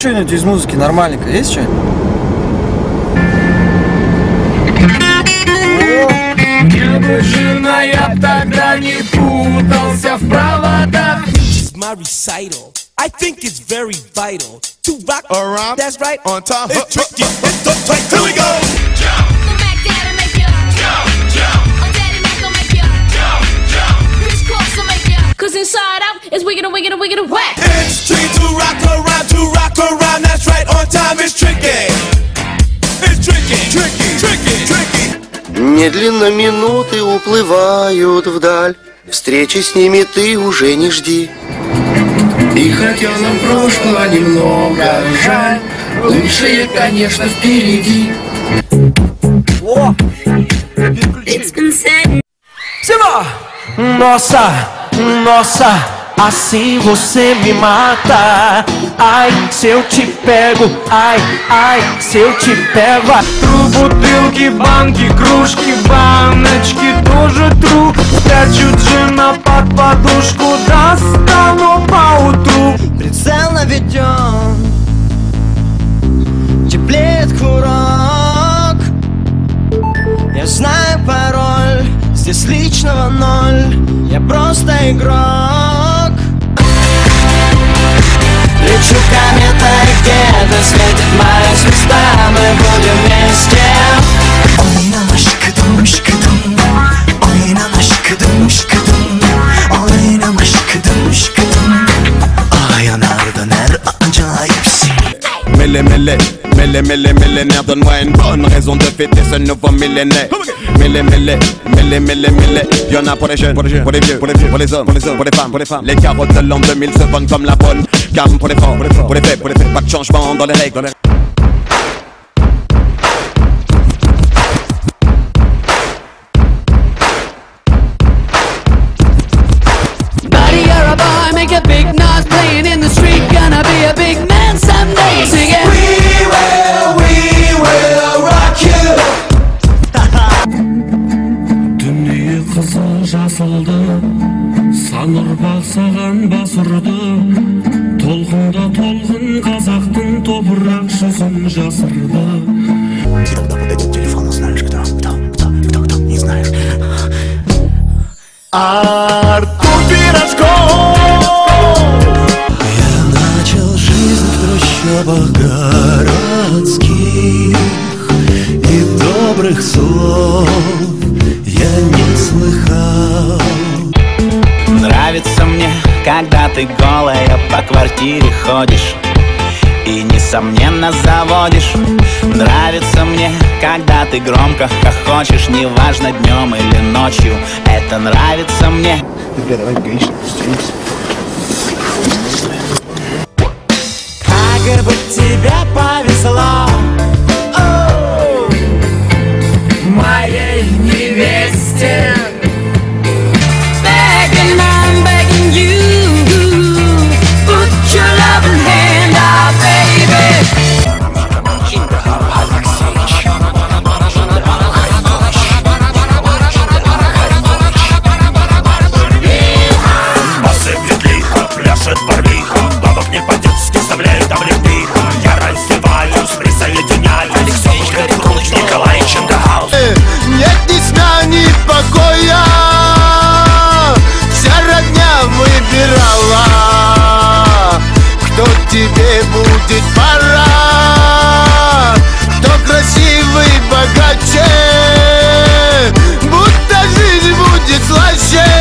Что-нибудь из музыки нормальненько есть что-нибудь? Необычно я тогда не путался в проводах my recital. I think it's very vital to rock around. That's right. On time. It's tricky. It's the tight. Here we go. Cause inside out is wicked and wicked and wicked and whack. It's tricky to rock around. Tricky. It's tricky. Tricky. Tricky. Tricky. Медленно минуты уплывают вдаль Встречи с ними ты уже не жди И хотел нам прошлого немного жаль Лучшее, конечно, впереди Simba! Nossa, nossa, assim você me mata. Ai, se eu te pego, ai, ai, se eu te pego. Тру бутылки, банки, кружки, баночки тоже тру Спрячу джина под подушку, достану поутру Прицел наведен Теплеет курок. Я знаю пароль Здесь личного ноль. Я просто игрок Лечу кометой где-то Светит моя звезда Мы будем вместе Oynama şıkıdım şıkıdım Oynama şıkıdım şıkıdım Oynama şıkıdım şıkıdım Ay yanardan her acayipsin Mêlé, mêlé, Mêlé, mêlé, millénaire, donne-moi une bonne raison de fêter ce nouveau millénaire. Mêlé, mêlé, mêlé, mêlé, mêlé, y'en a pour les jeunes, pour les vieux, pour les vieux, pour les vieux, pour les hommes, pour les hommes, pour les femmes, pour les femmes. Les carottes de l'an 2000 se vendent comme la bonne. Calme pour les forts, pour les forts, pour les faits, pour les faits. Pas de changement dans les règles, dans les Санұрбақ саған бас ұрды Толқында толқын қазақтың топырақ жүзін жасырды. Артур Пирожков Я начал жизнь в трущобах ты голая по квартире ходишь И несомненно заводишь. Нравится мне, когда ты громко хохочешь Неважно днем или ночью Это нравится мне. Как бы тебе повезло покоя. Вся родня выбирала Кто тебе будет пора. Кто красивый, богаче Будто жизнь будет слаще